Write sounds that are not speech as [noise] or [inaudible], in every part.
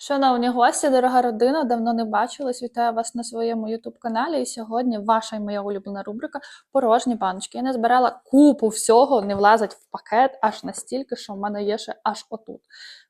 Шановні гості, дорога родина, давно не бачились. Вітаю вас на своєму ютуб-каналі. І сьогодні ваша і моя улюблена рубрика порожні баночки. Я не збирала купу всього, не влазить в пакет аж настільки, що в мене є ще аж отут.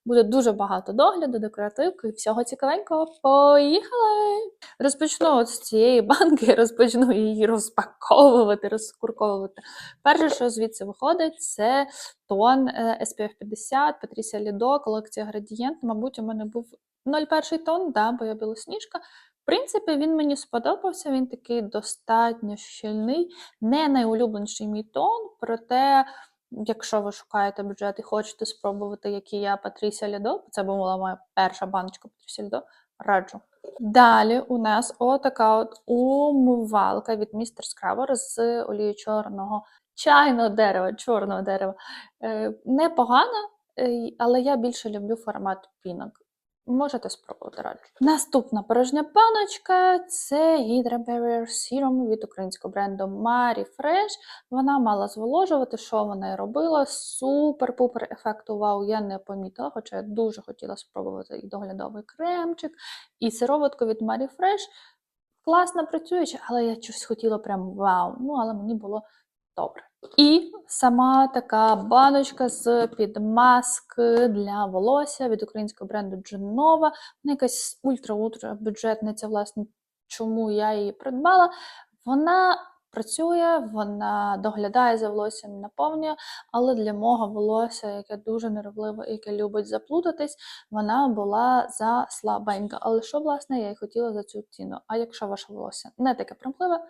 Буде дуже багато догляду, декоративки і всього цікавенького. Поїхали! Розпочну от з цієї банки, [laughs] розпочну її розпаковувати, розкурковувати. Перше, що звідси виходить, це тон е, SPF 50, Patricia Lido, колекція градієнт. Мабуть, у мене був 01 тон, да, бо я білосніжка. В принципі, він мені сподобався, він такий достатньо щільний, не найулюбленіший мій тон, проте. Якщо ви шукаєте бюджет і хочете спробувати, як і я Патрісія Лідо, це була моя перша баночка Патрісія Лідо, раджу. Далі у нас отака от умивалка від містер Scrubber з олією чорного чайного дерева, чорного дерева. Е, непогана, е, але я більше люблю формат пінок. Можете спробувати раджу. Наступна порожня баночка це Hydra Barrier Serum від українського бренду Marie Fresh. Вона мала зволожувати, що вона і робила. Супер-пупер ефекту вау я не помітила, хоча я дуже хотіла спробувати і доглядовий кремчик, і сироватку від Marie Fresh. Класно працюючи, але я щось хотіла прям вау. Ну, але мені було добре. І сама така баночка з підмаски для волосся від українського бренду Genova. Вона якась ультра-ультра бюджетниця, власне, чому я її придбала. Вона працює, вона доглядає за волоссям, наповнює, але для мого волосся, яке дуже нервливе і яке любить заплутатись, вона була за слабенька. Але що, власне, я й хотіла за цю ціну. А якщо ваше волосся не таке примхливе,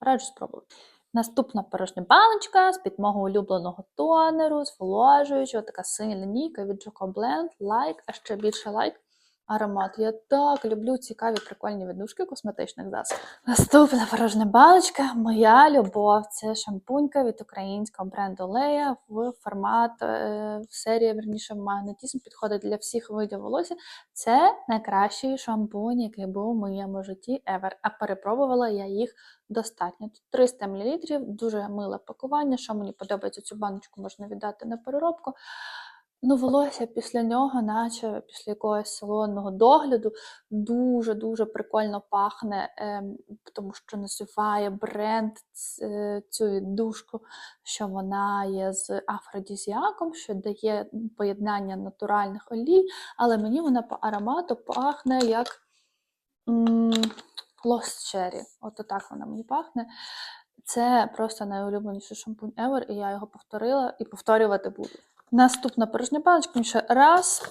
раджу спробувати. Наступна порожня баночка з під мого улюбленого тонеру, зволожуючого, така синя лінійка від Joko Blend, лайк, а ще більше лайк. Аромат. Я так люблю цікаві прикольні віддушки косметичних засобів. Наступна порожня баночка, моя любов. Це шампунька від українського бренду Лея в формат е, серії, верніше, магнетізм підходить для всіх видів волосся. Це найкращий шампунь, який був у моєму житті ever. А перепробувала я їх достатньо. Тут 300 мл, дуже миле пакування. Що мені подобається, цю баночку можна віддати на переробку. Ну, волосся після нього, наче після якогось салонного догляду, дуже-дуже прикольно пахне, ем, тому що називає бренд е, цю віддушку, що вона є з афродізіаком, що дає поєднання натуральних олій, але мені вона по аромату пахне як Lost Cherry. От так вона мені пахне. Це просто найулюбленіший шампунь ever, і я його повторила і повторювати буду. Наступна порожня баночка, ще раз,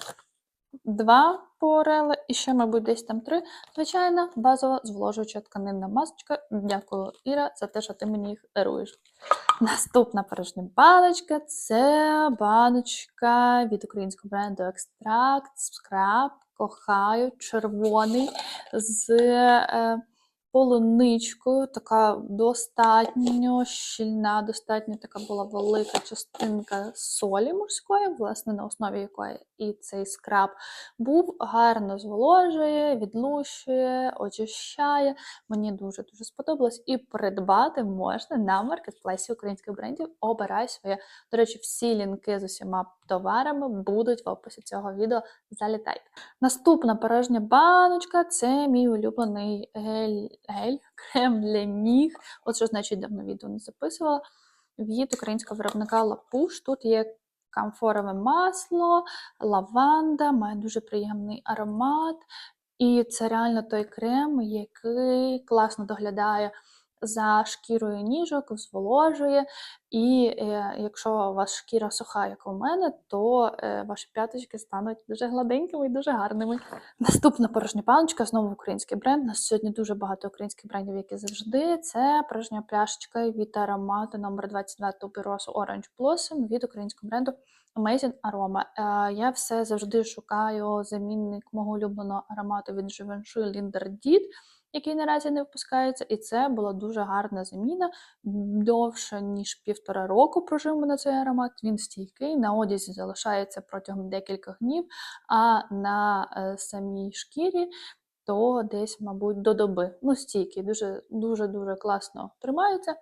два порели і ще, мабуть, десь там три. Звичайна базова зволожуюча тканинна масочка. Дякую, Іра, за те, що ти мені їх даруєш. Наступна порожня баночка це баночка від українського бренду Екстракт, скраб, кохаю, червоний з. Е, полуничкою, така достатньо щільна, достатньо така була велика частинка солі морської, власне, на основі якої і цей скраб був, гарно зволожує, відлущує, очищає. Мені дуже-дуже сподобалось. І придбати можна на маркетплейсі українських брендів. Обирай своє. До речі, всі лінки з усіма товарами будуть в описі цього відео. Залітайте. Наступна порожня баночка це мій улюблений гель, гель крем для ніг. От що значить давно відео не записувала. Від українського виробника Лапуш. Тут є камфорове масло, лаванда, має дуже приємний аромат. І це реально той крем, який класно доглядає за шкірою ніжок, зволожує. І е, якщо у вас шкіра суха, як у мене, то е, ваші п'яточки стануть дуже гладенькими і дуже гарними. Наступна порожня паличка, знову український бренд. У нас сьогодні дуже багато українських брендів, як і завжди. Це порожня пляшечка від аромату номер 22 Tuberose Orange Blossom від українського бренду Amazing Aroma. Е, Я все завжди шукаю замінник мого улюбленого аромату від Givenchy Linder Did, який наразі не випускається, і це була дуже гарна заміна. Довше, ніж півтора року прожив мене цей аромат. Він стійкий, на одязі залишається протягом декількох днів, а на е, самій шкірі то десь, мабуть, до доби. Ну, стійкий, дуже дуже класно тримається.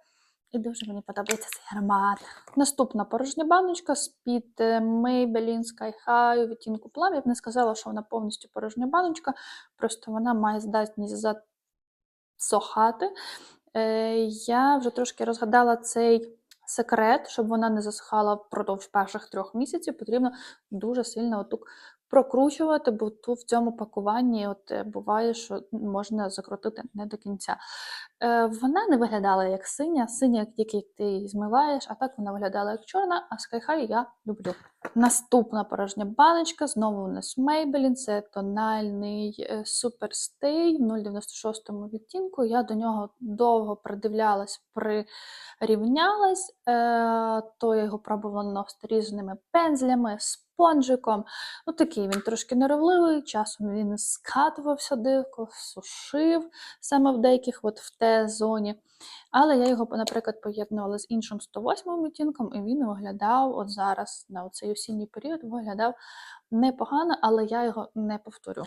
І дуже мені подобається цей аромат. Наступна порожня баночка з-під е, Maybelline Sky High відтінку плам. Я б не сказала, що вона повністю порожня баночка, просто вона має здатність засохати. Е, Я вже трошки розгадала цей секрет, щоб вона не засихала впродовж перших трьох місяців. Потрібно дуже сильно отут прокручувати, бо тут в цьому пакуванні от е, буває, що можна закрутити не до кінця. Е, Вона не виглядала як синя, синя, як ти її змиваєш, а так вона виглядала як чорна, а Sky я люблю. Наступна порожня баночка, знову у нас Maybelline, це тональний Stay в 096 відтінку. Я до нього довго придивлялась, прирівнялась, е, то я його пробувала наносити різними пензлями, спонжиком. Ну, такий він трошки неровливий, часом він скатувався дико, сушив саме в деяких от в Т-зоні. Але я його, наприклад, поєднувала з іншим 108 відтінком, і він виглядав от зараз, на цей осінній період, виглядав непогано, але я його не повторю.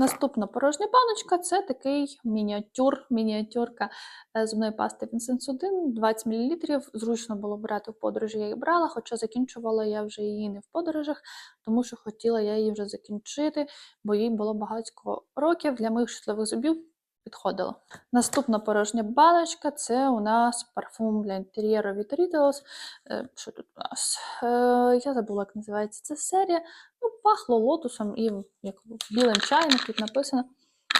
Наступна порожня баночка це такий мініатюр, мініатюрка е, зубної пасти Vincent 1, 20 мл. Зручно було брати в подорожі, я її брала, хоча закінчувала я вже її не в подорожах, тому що хотіла я її вже закінчити, бо їй було багатько років для моїх щасливих зубів. Підходило. Наступна порожня баночка це у нас парфум для інтер'єру від Riddles. Е, Що тут у нас? Е, Я забула, як називається ця серія. Ну, пахло лотосом і як білим чаєм, тут написано.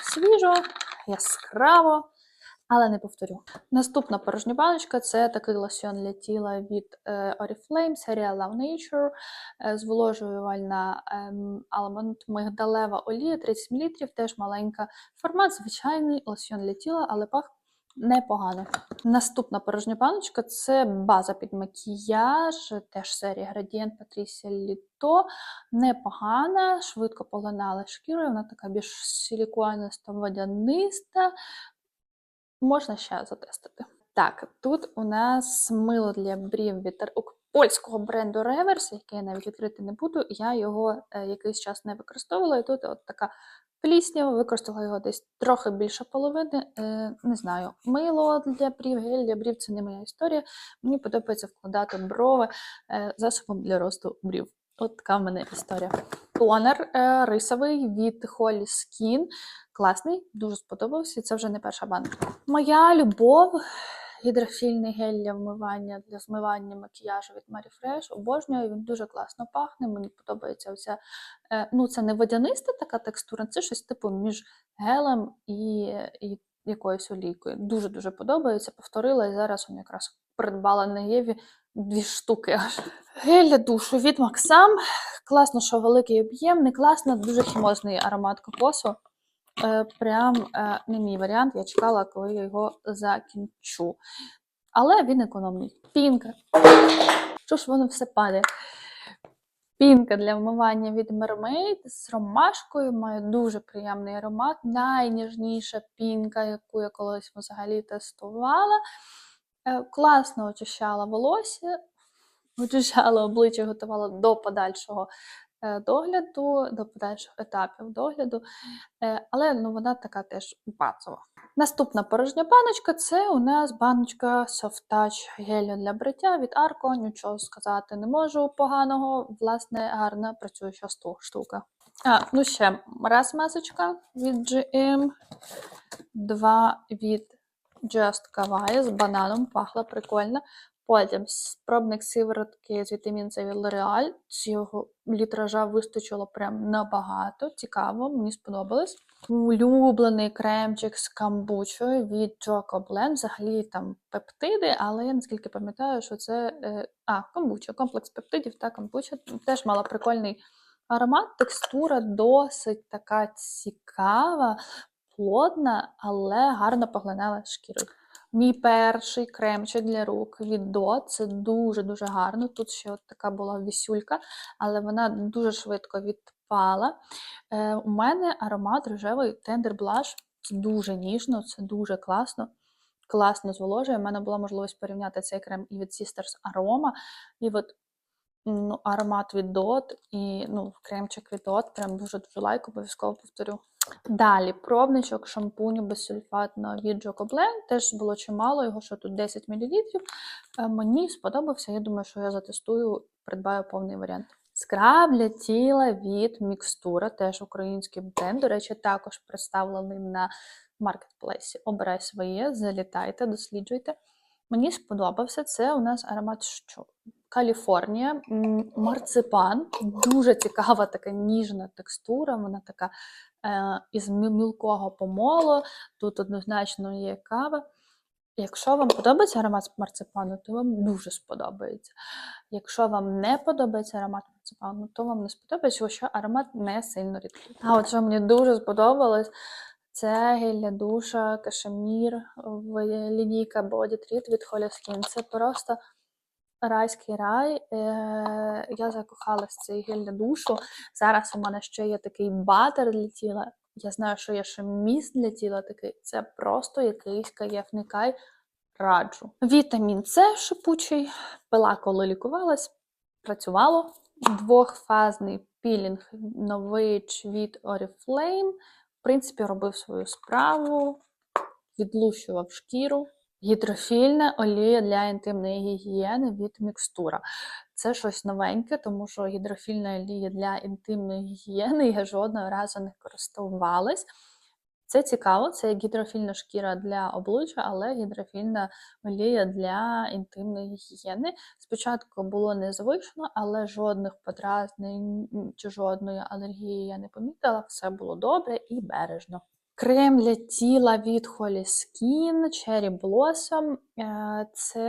Свіжо, яскраво, але не повторю. Наступна порожня баночка це такий лосьон для тіла від е, Oriflame, серія Love Nature, е, зволожувальна ем, алмонд мигдалева олія 30 мл, теж маленька. Формат звичайний лосьон для тіла, але пах непогано. Наступна порожня баночка це база під макіяж, теж серія Gradient Patricia Lito. Непогана, швидко поглинала шкірою, вона така більш силікониста, водяниста. Можна ще затестити. Так, тут у нас мило для брів від польського бренду Reverse, яке я навіть відкрити не буду. Я його е, якийсь час не використовувала, і тут от така пліснява, використала його десь трохи більше половини. Е, не знаю, мило для брів, гель для брів це не моя історія. Мені подобається вкладати брови е, засобом для росту брів. От така в мене історія. Тонер рисовий від Holy Skin. Класний, дуже сподобався. Це вже не перша банка. Моя любов. Гідрофільний гель для вмивання для змивання макіяжу від Marie Fresh. Обожнюю, він дуже класно пахне. Мені подобається оця, е, ну це не водяниста така текстура, це щось типу між гелем і, і якоюсь олійкою. Дуже дуже подобається. Повторила і зараз он якраз придбала на Єві дві штуки аж. Гель душу від Максам. Класно, що великий об'єм, не класно, дуже хімозний аромат кокосу. Е, Прям е, не мій варіант. Я чекала, коли я його закінчу. Але він економний. Пінка. Що ж воно все падає? Пінка для вмивання від Mermaid з ромашкою має дуже приємний аромат. Найніжніша пінка, яку я колись взагалі тестувала. Е, Класно очищала волосся, очищала обличчя, готувала до подальшого догляду, до подальших етапів догляду. Е, Але ну, вона така теж базова. Наступна порожня баночка це у нас баночка Soft Touch гелю для бриття від Arco. Нічого сказати не можу поганого. Власне, гарна працююча штука. А, ну ще раз масочка від GM, два від Just Kawaii з бананом, пахла прикольно. Потім спробник сиворотки з вітамін С від L'Oreal. Цього літража вистачило прям набагато. Цікаво, мені сподобалось. Улюблений кремчик з камбучою від Choco Blend. Взагалі там пептиди, але я наскільки пам'ятаю, що це е, а, камбуча, комплекс пептидів та камбуча. Теж мала прикольний аромат. Текстура досить така цікава, плотна, але гарно поглинала шкіру. Мій перший кремчик для рук від Do. Це дуже-дуже гарно. Тут ще от така була вісюлька, але вона дуже швидко відпала. Е, у мене аромат рожевий тендер блаш. Це дуже ніжно, це дуже класно. Класно зволожує. У мене була можливість порівняти цей крем і від Sisters Aroma. І от ну, аромат від Dot і ну, кремчик від Dot. Прям дуже дуже лайк, обов'язково повторю. Далі пробничок шампуню безсульфатного від Blend. Теж було чимало, його що тут 10 мл. Е, Мені сподобався. Я думаю, що я затестую, придбаю повний варіант. Скраб для тіла від Мікстура, теж український бренд. До речі, також представлений на маркетплейсі. Обирай своє, залітайте, досліджуйте. Мені сподобався це у нас аромат що? Каліфорнія, марципан. Дуже цікава така ніжна текстура. Вона така із мілкого помолу. Тут однозначно є кава. Якщо вам подобається аромат марципану, то вам дуже сподобається. Якщо вам не подобається аромат марципану, то вам не сподобається, що аромат не сильно рідкий. А от що мені дуже сподобалось, це гель для душа, кашемір, лінійка Body Treat від Holy Skin. Це просто райський рай. Е, Я закохалась в цей гель для душу. Зараз у мене ще є такий батер для тіла. Я знаю, що є ще міст для тіла такий. Це просто якийсь каєфний кай. Раджу. Вітамін С шипучий. Пила, коли лікувалась, працювало. Двохфазний пілінг нович від Oriflame. В принципі, робив свою справу, відлущував шкіру. Гідрофільна олія для інтимної гігієни від мікстура. Це щось новеньке, тому що гідрофільна олія для інтимної гігієни я жодного разу не користувалась. Це цікаво, це гідрофільна шкіра для обличчя, але гідрофільна олія для інтимної гігієни. Спочатку було незвично, але жодних подразнень чи жодної алергії я не помітила. Все було добре і бережно. Крем для тіла від Holy Skin Cherry Blossom. Е, Це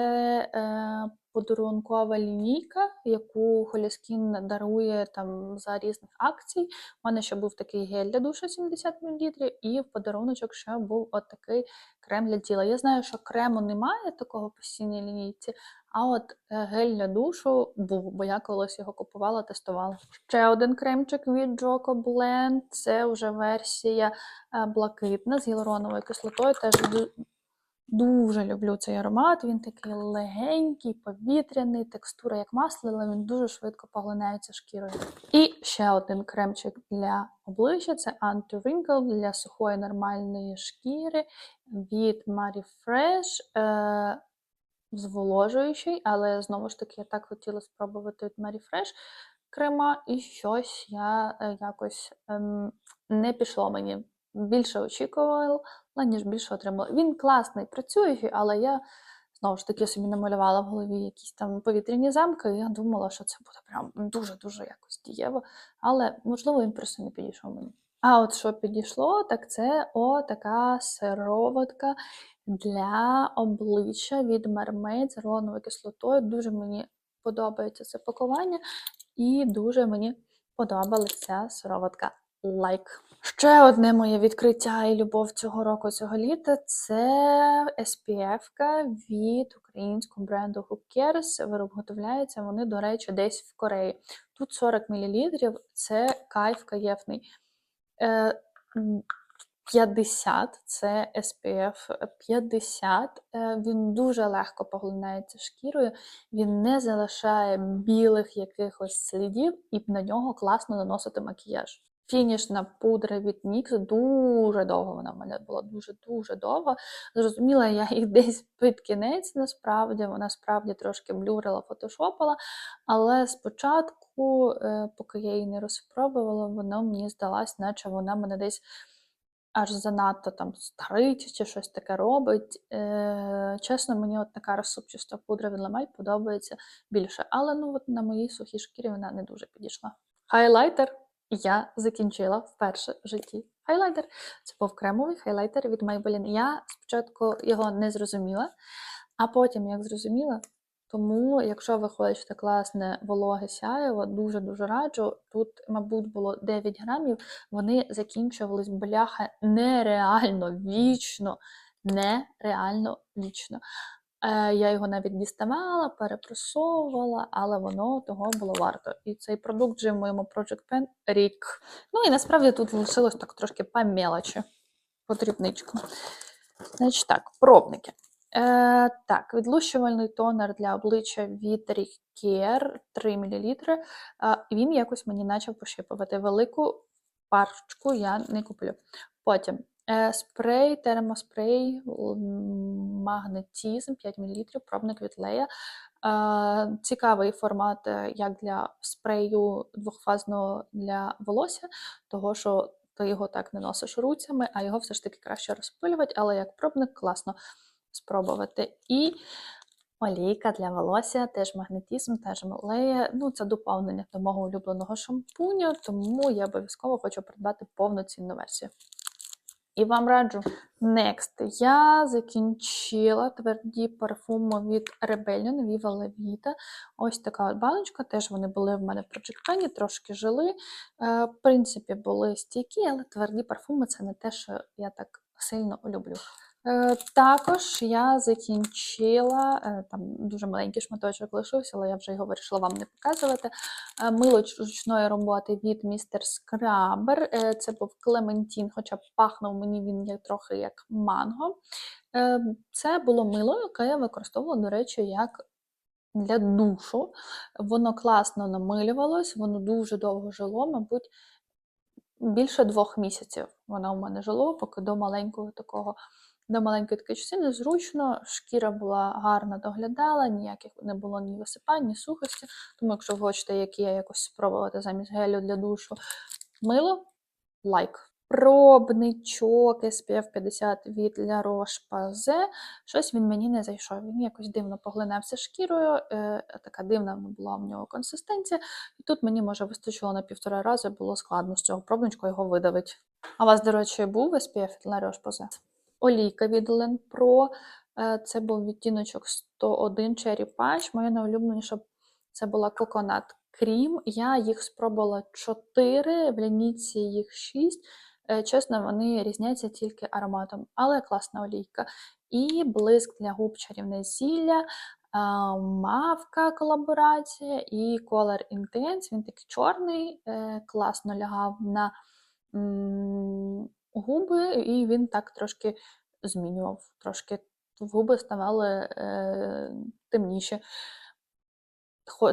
е, подарункова лінійка, яку Skin дарує там за різних акцій. У мене ще був такий гель для душу 70 мл, і в подаруночок ще був от такий крем для тіла. Я знаю, що крему немає такого постійній лінійці, а от е, гель для душу був, бо я колись його купувала, тестувала. Ще один кремчик від Joco Blend. Це вже версія е, блакитна з гіалуроновою кислотою. Теж дуже люблю цей аромат. Він такий легенький, повітряний, текстура як масло, але він дуже швидко поглинається шкірою. І ще один кремчик для обличчя це Anti-Wrinkle для сухої нормальної шкіри від Marie Fresh. Зволожуючий, але знову ж таки я так хотіла спробувати від Marie Fresh крема, і щось я е, якось ем, не пішло мені. Більше очікувала, ніж більше отримала. Він класний, працюючий, але я знову ж таки собі намалювала в голові якісь там повітряні замки, і я думала, що це буде прям дуже-дуже якось дієво. Але можливо він просто не підійшов мені. А от що підійшло, так це о така сироватка для обличчя від Mermaid з гіалуроновою кислотою. Дуже мені подобається це пакування, і дуже мені подобалася сироватка. Лайк. Ще одне моє відкриття і любов цього року, цього літа це SPF-ка від українського бренду Who Cares. Виробляються вони, до речі, десь в Кореї. Тут 40 мл, це кайф каєфний. Е, 50 це SPF 50. Е, Він дуже легко поглинається шкірою, він не залишає білих якихось слідів, і на нього класно наносити макіяж. Фінішна пудра від NYX дуже довго вона в мене була дуже-дуже довго. Зрозуміла, я їх [laughs] десь під кінець насправді, вона справді трошки блюрила, фотошопила, але спочатку, е, поки я її не розпробувала, вона мені здалась, наче вона мене десь аж занадто там старить чи щось таке робить. Е, чесно, мені от така розсупчаста пудра від Ламель подобається більше. Але ну от на моїй сухій шкірі вона не дуже підійшла. Хайлайтер я закінчила вперше в житті. Хайлайтер. Це був кремовий хайлайтер від Maybelline. Я спочатку його не зрозуміла, а потім як зрозуміла. Тому, якщо ви хочете класне вологе сяєво, дуже-дуже раджу. Тут, мабуть, було 9 грамів. Вони закінчувались бляха нереально вічно. Нереально вічно. Е, я його навіть діставала, перепресовувала, але воно того було варто. І цей продукт вже в моєму Project Pen рік. Ну і насправді тут лишилось так трошки по мелочі, по дрібничку. Значить так, пробники. Е, так, відлущувальний тонер для обличчя від Ricare 3 мл. Е, він якось мені почав пощипувати. Велику парочку я не куплю. Потім спрей, термоспрей, магнетізм 5 мл, пробник від Лея. Е, цікавий формат е, як для спрею двохфазного для волосся, того що ти його так не носиш руцями, а його все ж таки краще розпилювати, але як пробник класно спробувати. І олійка для волосся, теж магнетизм, теж малеє. Ну, це доповнення до мого улюбленого шампуню, тому я обов'язково хочу придбати повноцінну версію. І вам раджу. Next. Я закінчила тверді парфуми від Rebellion Viva La Vita. Ось така от баночка. Теж вони були в мене в Pen, трошки жили. Е, В принципі, були стійкі, але тверді парфуми це не те, що я так сильно люблю. Е, Також я закінчила, е, там дуже маленький шматочок лишився, але я вже його вирішила вам не показувати. Е, Мило ручної роботи від Містер Скрабер. Це був Клементін, хоча пахнув мені він як трохи як манго. Це було мило, яке я використовувала, до речі, як для душу. Воно класно намилювалось, воно дуже довго жило, мабуть, більше двох місяців воно у мене жило, поки до маленького такого. До маленької такої частини зручно, шкіра була гарно доглядала, ніяких не було ні висипань, ні сухості. Тому, якщо ви хочете, як я якось спробувати замість гелю для душу мило, лайк. Пробничок SPF 50 від La Roche-Posay. Щось він мені не зайшов. Він якось дивно поглинався шкірою, е, така дивна була в нього консистенція. І тут мені, може, вистачило на півтора рази, було складно з цього пробничку його видавити. А у вас, до речі, був SPF від La Roche-Posay? Олійка від. Е, Це був відтіночок 101 Cherry Punch. Моя найулюбленіша це була Coconut Cream. Я їх спробувала 4, в лінійці їх 6. Е, Чесно, вони різняться тільки ароматом, але класна олійка. І блиск для губ чарівне зілля, мавка колаборація і Color Intense. Він такий чорний, е, класно лягав на губи, і він так трошки змінював. Трошки губи ставали е, темніші.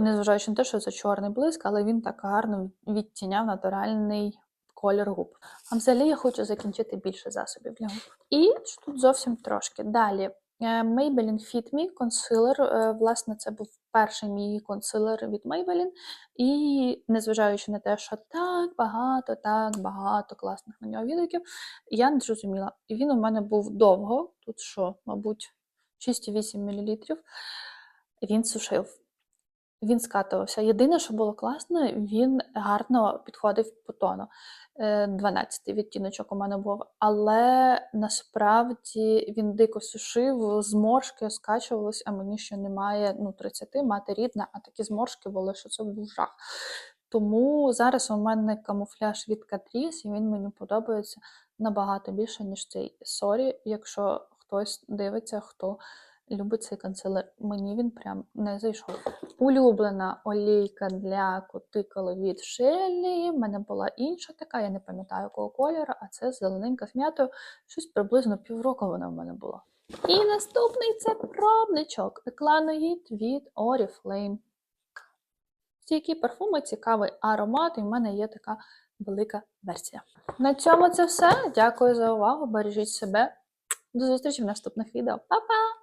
Незважаючи на те, що це чорний блиск, але він так гарно відтіняв натуральний колір губ. А взагалі я хочу закінчити більше засобів для губ. І тут зовсім трошки. Далі. Е, Maybelline Fit Me консилер. Е, Власне, це був перший мій консилер від Maybelline. І незважаючи на те, що так багато, так багато класних на нього відгуків, я не зрозуміла. І він у мене був довго, тут що, мабуть, 6-8 мл. Він сушив. Він скатувався. Єдине, що було класно, він гарно підходив по тону. 12 відтіночок у мене був, але насправді він дико сушив, зморшки скачувались, а мені ще немає ну, 30, мати рідна, а такі зморшки були, що це був жах. Тому зараз у мене камуфляж від Catrice, і він мені подобається набагато більше, ніж цей Сорі, якщо хтось дивиться, хто любить цей консилер. Мені він прям не зайшов. Улюблена олійка для кутикули від Шеллі. В мене була інша така, я не пам'ятаю якого кольору, а це зелененька з м'ятою. Щось приблизно півроку вона в мене була. І наступний це пробничок Екланоїд від Oriflame. Стійкі парфуми, цікавий аромат, і в мене є така велика версія. На цьому це все. Дякую за увагу. Бережіть себе. До зустрічі в наступних відео. Па-па!